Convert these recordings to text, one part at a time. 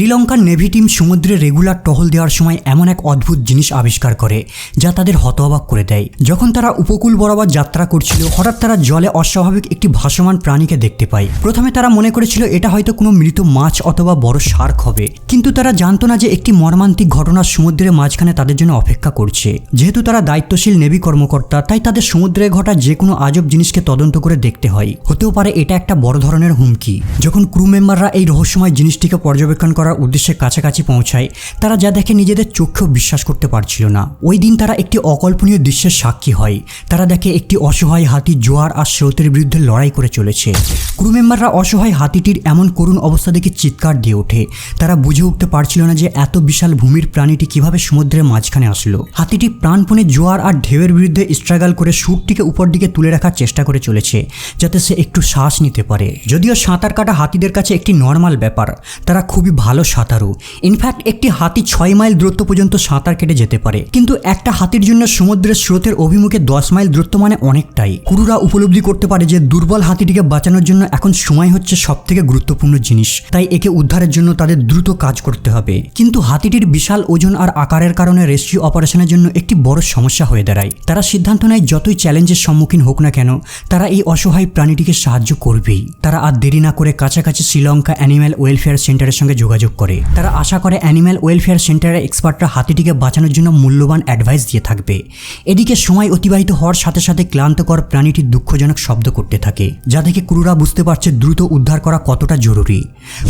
শ্রীলঙ্কার navy team সমুদ্রে regular টহল দেওয়ার সময় এমন এক অদ্ভুত জিনিস আবিষ্কার করে, যা তাদের হতবাক করে দেয়। যখন তারা উপকূল বরাবর যাত্রা করছিল, হঠাৎ তারা জলে অস্বাভাবিক একটি ভাসমান প্রাণীকে দেখতে পায়। প্রথমে তারা মনে করেছিল এটা হয়তো কোনো মৃত মাছ অথবা বড় শার্ক হবে, কিন্তু তারা জানতো না যে একটি মর্মান্তিক ঘটনা সমুদ্রের মাঝখানে তাদের জন্য অপেক্ষা করছে। যেহেতু তারা দায়িত্বশীল নেভি কর্মকর্তা, তাই তাদের সমুদ্রে ঘটা যে কোনো আজব জিনিসকে তদন্ত করে দেখতে হয়। হতেও পারে এটা একটা বড় ধরনের হুমকি। যখন ক্রু মেম্বাররা এই রহস্যময় জিনিসটিকে পর্যবেক্ষণ করার উদ্দেশ্যে কাছাকাছি পৌঁছায়, তারা যা দেখে নিজেদের চোখেও বিশ্বাস করতে পারছিল না। ওই দিন তারা একটি অকল্পনীয় দৃশ্যের সাক্ষী হয়। তারা দেখে একটি অসহায় হাতি জোয়ার আর স্রোতের বিরুদ্ধে লড়াই করে চলেছে। ক্রু মেম্বাররা অসহায় হাতিটির এমন করুণ অবস্থা দেখে চিৎকার দিয়ে ওঠে। তারা বুঝে উঠতে পারছিল না যে এত বিশাল ভূমির প্রাণীটি কীভাবে সমুদ্রের মাঝখানে আসলো। হাতিটি প্রাণপণে জোয়ার আর ঢেউয়ের বিরুদ্ধে স্ট্রাগল করে সুরটিকে উপর দিকে তুলে রাখার চেষ্টা করে চলেছে, যাতে সে একটু শ্বাস নিতে পারে। যদিও সাঁতার কাটা হাতিদের কাছে একটি নর্মাল ব্যাপার, তারা খুবই ভালো সাঁতারু। ইনফ্যাক্ট একটি হাতি ছয় মাইল দূরত্ব পর্যন্ত সাঁতার কেটে যেতে পারে। কিন্তু একটা হাতির জন্য সমুদ্রের স্রোতের অভিমুখে দশ মাইল দূরত্ব মানে অনেকটাই। কুরুরা উপলব্ধি করতে পারে যে, দুর্বল হাতিটিকে বাঁচানোর জন্য এখন সময় হচ্ছে সব থেকে গুরুত্বপূর্ণ জিনিস। তাই একে উদ্ধারের জন্য তাদের দ্রুত কাজ করতে হবে। কিন্তু হাতিটির বিশাল ওজন আর আকারের কারণে রেস্কিউ অপারেশনের জন্য একটি বড় সমস্যা হয়ে দাঁড়ায়। তারা সিদ্ধান্ত নেয়, যতই চ্যালেঞ্জের সম্মুখীন হোক না কেন, তারা এই অসহায় প্রাণীটিকে সাহায্য করবেই। তারা আর দেরি না করে কাছাকাছি শ্রীলঙ্কা অ্যানিম্যাল ওয়েলফেয়ার সেন্টারের সঙ্গে যোগাযোগ করে। তারা আশা করে অ্যানিম্যাল ওয়েলফেয়ার সেন্টারের এক্সপার্টরা হাতিটিকে বাঁচানোর জন্য মূল্যবান অ্যাডভাইস দিয়ে থাকবে। এদিকে সময় অতিবাহিত হওয়ার সাথে সাথে ক্লান্তকর প্রাণীটি দুঃখজনক শব্দ করতে থাকে, যা থেকে ক্রুরা বুঝতে পারছে দ্রুত উদ্ধার করা কতটা জরুরি।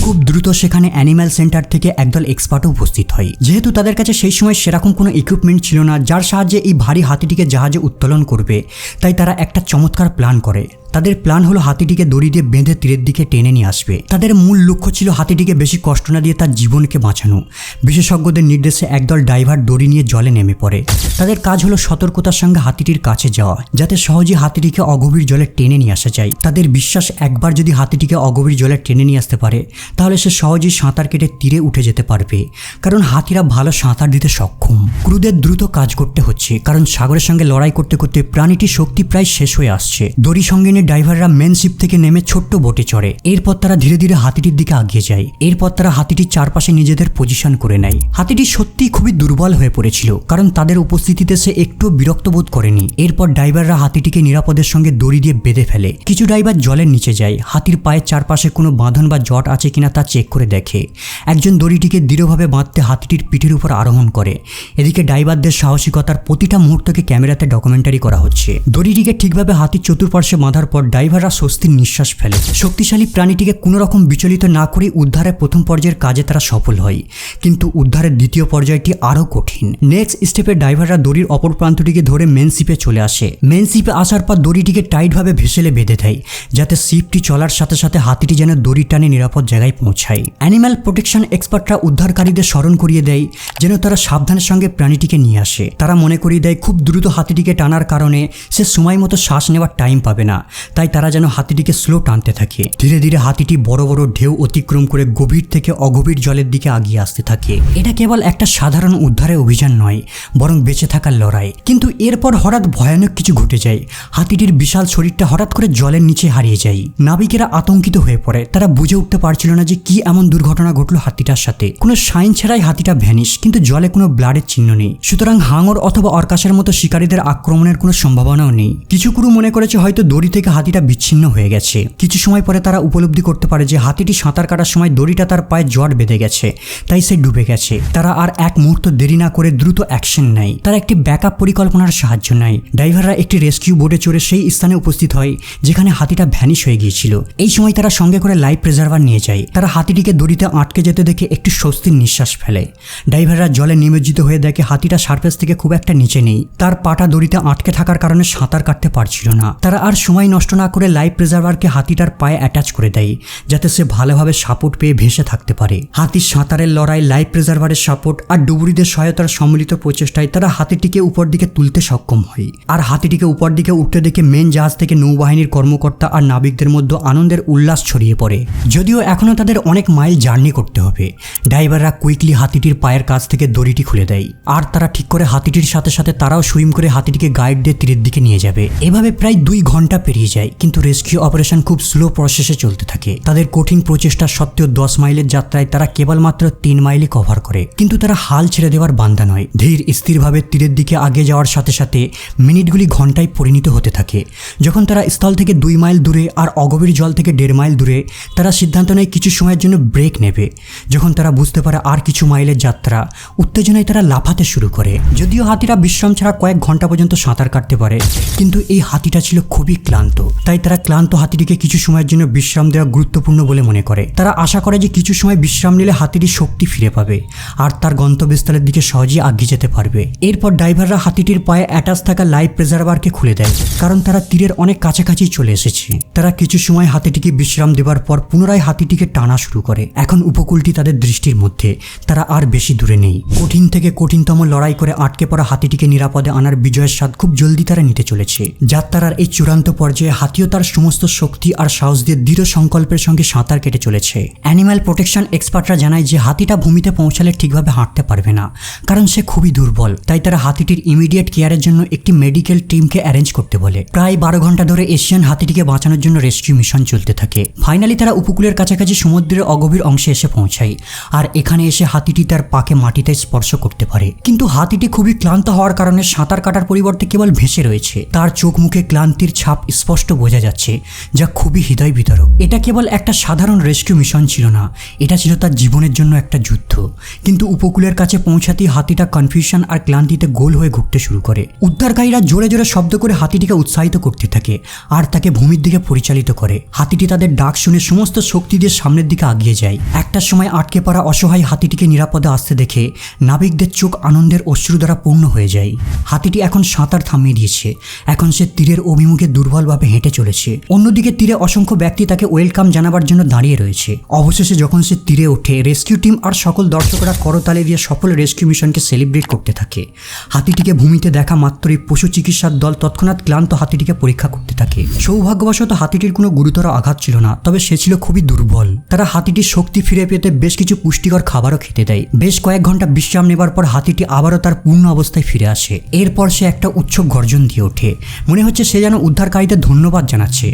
খুব দ্রুত সেখানে অ্যানিম্যাল সেন্টার থেকে একদল এক্সপার্টও উপস্থিত হয়। যেহেতু তাদের কাছে সেই সময় সেরকম কোনো ইকুইপমেন্ট ছিল না, যার সাহায্যে এই ভারী হাতিটিকে জাহাজে উত্তোলন করবে, তাই তারা একটা চমৎকার প্ল্যান করে। তাদের প্ল্যান হলো হাতিটিকে দড়ি দিয়ে বেঁধে তীরের দিকে টেনে নিয়ে আসবে। তাদের মূল লক্ষ্য ছিল হাতিটিকে বেশি কষ্ট না দিয়ে তার জীবনকে বাঁচানো। বিশেষজ্ঞদের নির্দেশে একদল ড্রাইভার দড়ি নিয়ে জলে নেমে পড়ে। তাদের কাজ হলো সতর্কতার সঙ্গে হাতিটির কাছে যাওয়া, যাতে সহজে হাতিটিকে অগভীর জলে টেনে নিয়ে আসা যায়। তাদের বিশ্বাস, একবার যদি হাতিটিকে অগভীর জলে টেনে নিয়ে আসতে পারে, তাহলে সে সহজেই সাঁতার কেটে তীরে উঠে যেতে পারবে। কারণ হাতিরা ভালো সাঁতার দিতে সক্ষম। ক্রুদের দ্রুত কাজ করতে হচ্ছে, কারণ সাগরের সঙ্গে লড়াই করতে করতে প্রাণীটির শক্তি প্রায় শেষ হয়ে আসছে। দড়ি সঙ্গে নিয়ে ড্রাইভাররা মেন শিপ থেকে নেমে ছোট্ট বোটে চড়ে। এরপর তারা ধীরে ধীরে হাতিটির দিকে আগিয়ে যায়। এরপর তারা হাতিটির চারপাশে নিজেদের পজিশন করে নেয়। হাতিটি সত্যি খুবই দুর্বল হয়ে পড়েছিল, কারণ তাদের উপস্থিতিতে সে একটু বিরক্ত বোধ করেনি। এরপর ড্রাইভাররা হাতিটিকে নিরাপদের সঙ্গে দড়ি দিয়ে বেঁধে ফেলে। কিছু ড্রাইভার জলের নিচে যায়। হাতির পায়ের চারপাশে কোনো বাঁধন বা জট আছে কিনা তা চেক করে দেখে। একজন দড়িটিকে দৃঢ়ভাবে বাঁধতে হাতিটির পিঠের উপর আরোহণ করে। এদিকে ড্রাইভারদের সাহসিকতার প্রতিটা মুহূর্তকে ক্যামেরাতে ডকুমেন্টারি করা হচ্ছে। দড়িটিকে ঠিকভাবে হাতির চতুর্পার্শ্বে বাঁধার পর ড্রাইভাররা স্বস্তির নিঃশ্বাস ফেলে। শক্তিশালী প্রাণীটিকে কোনো রকম বিচলিত না করে উদ্ধারের প্রথম পর্যায়ের কাজে তারা সফল হয়। কিন্তু উদ্ধারের দ্বিতীয় পর্যায়টি আরও কঠিন। নেক্সট স্টেপে ড্রাইভাররা দড়ির অপর প্রান্তটিকে ধরে মেন শিপে চলে আসে। মেন শিপে আসার পর দড়িটিকে টাইটভাবে ভেসেলে বেঁধে দেয়, যাতে শিপটি চলার সাথে সাথে হাতিটি যেন দড়ি টানে নিরাপদ জায়গায় পৌঁছায়। অ্যানিম্যাল প্রোটেকশন এক্সপার্টরা উদ্ধারকারীদের স্মরণ করিয়ে দেয়, যেন তারা সাবধানের সঙ্গে প্রাণীটিকে নিয়ে আসে। তারা মনে করিয়ে দেয়, খুব দ্রুত হাতিটিকে টানার কারণে সে সময় মতো শ্বাস নেওয়ার টাইম পাবে না। তাই তারা যেন হাতিটিকে স্লো টানতে থাকে। ধীরে ধীরে হাতিটি বড় বড় ঢেউ অতিক্রম করে গভীর থেকে অগভীর জলের দিকে আগিয়ে আসতে থাকে। এটা কেবল একটা সাধারণ উদ্ধারের অভিযান নয়, বরং বেঁচে থাকার লড়াই। কিন্তু এরপর হঠাৎ ভয়ানক কিছু ঘটে যায়। হাতিটির বিশাল শরীরটা হঠাৎ করে জলের নিচে হারিয়ে যায়। নাবিকেরা আতঙ্কিত হয়ে পড়ে। তারা বুঝে উঠতে পারছিল না যে কি এমন দুর্ঘটনা ঘটলো হাতিটার সাথে। কোনো সাইন ছাড়াই হাতিটা ভ্যানিশ, কিন্তু জলে কোনো ব্লাডের চিহ্ন নেই। সুতরাং হাঙর অথবা অর্কাশের মতো শিকারীদের আক্রমণের কোনো সম্ভাবনাও নেই। কিছু কুরু মনে করেছে হয়তো দড়ি থেকে হাতিটা বিচ্ছিন্ন হয়ে গেছে। কিছু সময় পরে তারা উপলব্ধি করতে পারে যে হাতিটি সাঁতার কাটার সময় দড়িটা তার পায়ে জট বেঁধে গেছে, তাই সে ডুবে গেছে। তারা আর এক মুহূর্ত দেরি না করে দ্রুত অ্যাকশন নেয়। তারা একটি ব্যাকআপ পরিকল্পনার সাহায্য নেয়। ড্রাইভাররা একটি রেস্কিউ বোটে চড়ে সেই স্থানে উপস্থিত হয়, যেখানে হাতিটা ভ্যানিশ হয়ে গিয়েছিল। এই সময় তারা সঙ্গে করে লাইফ প্রেজার্ভার নিয়ে যায়। তারা হাতিটিকে দড়িতে আটকে যেতে দেখে একটি স্বস্তির নিঃশ্বাস ফেলে। ড্রাইভাররা জলে নিমজ্জিত হয়ে দেখে হাতিটা সার্ফেস থেকে খুব একটা নিচে নেই। তার পাটা দড়িতে আটকে থাকার কারণে সাঁতার কাটতে পারছিল না। তারা আর সময় না করে লাইফ প্রেজার্ভারকে হাতিটার পায়ে অ্যাটাচ করে দেয়, যাতে সে ভালোভাবে সাপোর্ট পেয়ে ভেসে থাকতে পারে। হাতির সাঁতারের লড়াই লাইফ প্রেজার্ভারের সাপোর্ট আর ডুবুরিদের সহায়তার সম্মিলিত প্রচেষ্টায় তারা হাতিটিকে উপর দিকে তুলতে সক্ষম হয়। আর হাতিটিকে উপর দিকে উঠতে দেখে মেন জাহাজ থেকে নৌবাহিনীর কর্মকর্তা আর নাবিকদের মধ্যে আনন্দের উল্লাস ছড়িয়ে পড়ে। যদিও এখনও তাদের অনেক মাইল জার্নি করতে হবে। ড্রাইভাররা কুইকলি হাতিটির পায়ের কাছ থেকে দড়িটি খুলে দেয়। আর তারা ঠিক করে হাতিটির সাথে সাথে তারাও সুইম করে হাতিটিকে গাইড দিয়ে তীরের দিকে নিয়ে যাবে। এভাবে প্রায় দুই ঘণ্টা পেরিয়ে যায়, কিন্তু রেস্কিউ অপারেশন খুব স্লো প্রসেসে চলতে থাকে। তাদের কঠিন প্রচেষ্টা সত্ত্বেও দশ মাইলের যাত্রায় তারা কেবলমাত্র তিন মাইলই কভার করে। কিন্তু তারা হাল ছেড়ে দেওয়ার বান্ধা নয়। ধীর, স্থিরভাবে তীরের দিকে আগে যাওয়ার সাথে সাথে মিনিটগুলি ঘন্টায় পরিণত হতে থাকে। যখন তারা স্থল থেকে দুই মাইল দূরে আর অগভীর জল থেকে দেড় মাইল দূরে, তারা সিদ্ধান্ত নেয় কিছু সময়ের জন্য ব্রেক নেবে। যখন তারা বুঝতে পারে আর কিছু মাইলের যাত্রা, উত্তেজনায় তারা লাফাতে শুরু করে। যদিও হাতিরা বিশ্রাম ছাড়া কয়েক ঘণ্টা পর্যন্ত সাঁতার কাটতে পারে, কিন্তু এই হাতিটা ছিল খুবই ক্লান্ত। তাই তারা ক্লান্ত হাতিটিকে কিছু সময়ের জন্য বিশ্রাম দেওয়া গুরুত্বপূর্ণ বলে মনে করে। তারা আশা করে যে কিছু সময় বিশ্রাম নিলে হাতিটি শক্তি ফিরে পাবে আর তার গন্তব্যস্থলের দিকে সহজেই আগিয়ে যেতে পারবে। এরপর ড্রাইভাররা হাতিটির পায়ে অ্যাটাচ থাকা লাইফ প্রেজারভারকে খুলে দেয়, কারণ তারা তীরের অনেক কাছাকাছি চলে এসেছে। তারা কিছু সময় হাতিটিকে বিশ্রাম দেওয়ার পর পুনরায় হাতিটিকে টানা শুরু করে। এখন উপকূলটি তাদের দৃষ্টির মধ্যে, তারা আর বেশি দূরে নেই। কঠিন থেকে কঠিনতম লড়াই করে আটকে পড়া হাতিটিকে নিরাপদে আনার বিজয়ের স্বাদ খুব জলদি তারা নিতে চলেছে যাত্রার এই চূড়ান্ত পর্যায়ে হাতিও তার সমস্ত শক্তি আর সাহস দিয়ে দৃঢ় সংকল্পের সঙ্গে সাঁতার কেটে চলেছে। অ্যানিম্যাল প্রোটেকশন এক্সপার্টরা জানায় যে হাতিটা ভূমিতে পৌঁছালে ঠিকভাবে হাঁটতে পারবে না, কারণ সে খুবই দুর্বল। তাই তারা হাতিটির ইমিডিয়েট কেয়ারের জন্য একটি মেডিকেল টিমকে অ্যারেঞ্জ করতে বলে। প্রায় বারো ঘণ্টা ধরে এশিয়ান হাতিটিকে বাঁচানোর জন্য রেস্কিউ মিশন চলতে থাকে। ফাইনালি তারা উপকূলের কাছাকাছি সমুদ্রের অগভীর অংশে এসে পৌঁছায়, আর এখানে এসে হাতিটি তার পাকে মাটিতে স্পর্শ করতে পারে। কিন্তু হাতিটি খুবই ক্লান্ত হওয়ার কারণে সাঁতার কাটার পরিবর্তে কেবল ভেসে রয়েছে। তার চোখ মুখে ক্লান্তির ছাপ বোঝা যাচ্ছে যা খুবই হৃদয় বিতরক এটা কেবল একটা সাধারণ রেস্কিউ মিশন ছিল না, এটা ছিল তার জীবনের জন্য একটা যুদ্ধ। কিন্তু উপকূলের কাছে পৌঁছাতেই হাতিটা কনফিউশন আর ক্লান্তিতে গোল হয়ে ঘুরতে শুরু করে। উদ্ধারকারীরা জোরে জোরে শব্দ করে হাতিটিকে উৎসাহিত করতে থাকে আর তাকে ভূমির দিকে পরিচালিত করে। হাতিটি তাদের ডাক শুনে সমস্ত শক্তি দিয়ে সামনের দিকে আগিয়ে যায়। একটা সময় আটকে পড়া অসহায় হাতিটিকে নিরাপদে আসতে দেখে নাবিকদের চোখ আনন্দের অশ্রু দ্বারা পূর্ণ হয়ে যায়। হাতিটি এখন সাঁতার থামিয়ে দিয়েছে। এখন সে তীরের অভিমুখে দুর্বলভাবে হেঁটে চলেছে। অন্যদিকে তীরে অসংখ্য ব্যক্তি তাকে ওয়েলকাম জানাবার জন্য দাঁড়িয়ে রয়েছে। অবশেষে যখন সে তীরে ওঠে, রেস্কিউ টিম আর সকল দর্শকরা করতালে দিয়ে সফল রেস্কিউ মিশনকে সেলিব্রেট করতে থাকে। হাতিটিকে ভূমিতে দেখা মাত্রই পশু চিকিৎসার দল তৎক্ষণাৎ ক্লান্ত হাতিটিকে পরীক্ষা করতে থাকে। সৌভাগ্যবশত হাতিটির কোনো গুরুতর আঘাত ছিল না, তবে সে ছিল খুবই দুর্বল। তারা হাতিটির শক্তি ফিরে পেতে বেশ কিছু পুষ্টিকর খাবারও খেতে দেয়। বেশ কয়েক ঘণ্টা বিশ্রাম নেবার পর হাতিটি আবারও তার পূর্ণ অবস্থায় ফিরে আসে। এরপর সে একটা উৎসব গর্জন দিয়ে ওঠে। মনে হচ্ছে সে যেন উদ্ধারকারীদের ধন্যবাদ জানাচ্ছে।